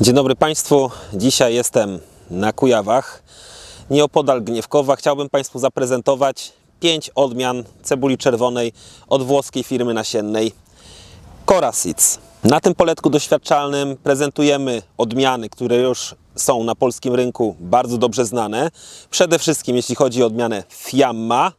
Dzień dobry Państwu. Dzisiaj jestem na Kujawach, nieopodal Gniewkowa. Chciałbym Państwu zaprezentować pięć odmian cebuli czerwonej od włoskiej firmy nasiennej Cora Seeds. Na tym poletku doświadczalnym prezentujemy odmiany, które już są na polskim rynku bardzo dobrze znane. Przede wszystkim jeśli chodzi o odmianę Fiamma,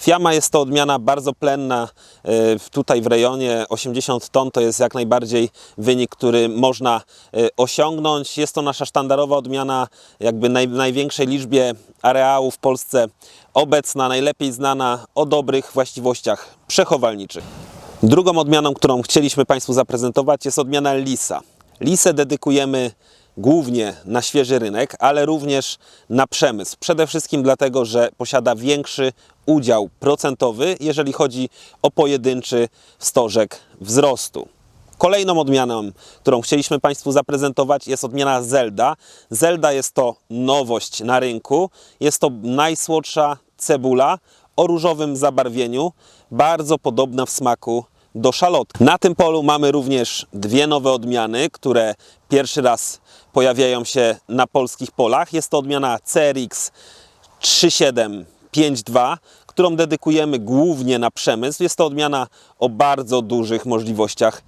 Fiamma jest to odmiana bardzo plenna. e, Tutaj w rejonie 80 ton to jest jak najbardziej wynik, który można e, osiągnąć. Jest to nasza sztandarowa odmiana, jakby naj, największej liczbie areału w Polsce obecna, najlepiej znana o dobrych właściwościach przechowalniczych. Drugą odmianą, którą chcieliśmy Państwu zaprezentować jest odmiana Lisa. Lisę dedykujemy głównie na świeży rynek, ale również na przemysł. Przede wszystkim dlatego, że posiada większy udział procentowy, jeżeli chodzi o pojedynczy stożek wzrostu. Kolejną odmianą, którą chcieliśmy Państwu zaprezentować, jest odmiana Zelda. Zelda jest to nowość na rynku. Jest to najsłodsza cebula o różowym zabarwieniu, bardzo podobna w smaku do szaloty. Na tym polu mamy również dwie nowe odmiany, które pierwszy raz pojawiają się na polskich polach. Jest to odmiana CRX 3752, którą dedykujemy głównie na przemysł. Jest to odmiana o bardzo dużych możliwościach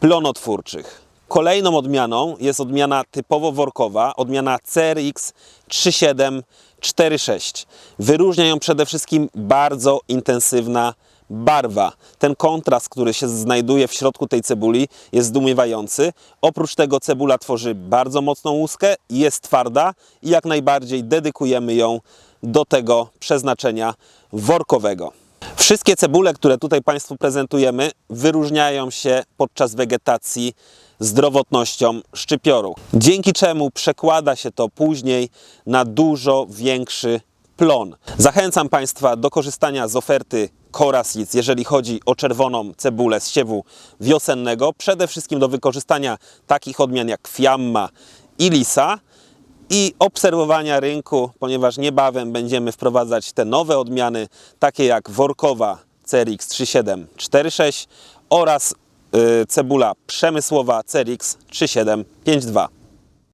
plonotwórczych. Kolejną odmianą jest odmiana typowo workowa, odmiana CRX 3746. Wyróżnia ją przede wszystkim bardzo intensywna barwa. Ten kontrast, który się znajduje w środku tej cebuli jest zdumiewający. Oprócz tego cebula tworzy bardzo mocną łuskę, jest twarda i jak najbardziej dedykujemy ją do tego przeznaczenia workowego. Wszystkie cebule, które tutaj Państwu prezentujemy, wyróżniają się podczas wegetacji zdrowotnością szczypioru, dzięki czemu przekłada się to później na dużo większy plon. Zachęcam Państwa do korzystania z oferty Seeds, jeżeli chodzi o czerwoną cebulę z siewu wiosennego, przede wszystkim do wykorzystania takich odmian jak Fiamma i Lisa, i obserwowania rynku, ponieważ niebawem będziemy wprowadzać te nowe odmiany, takie jak workowa CRX 3746 oraz y, cebula przemysłowa CRX 3752.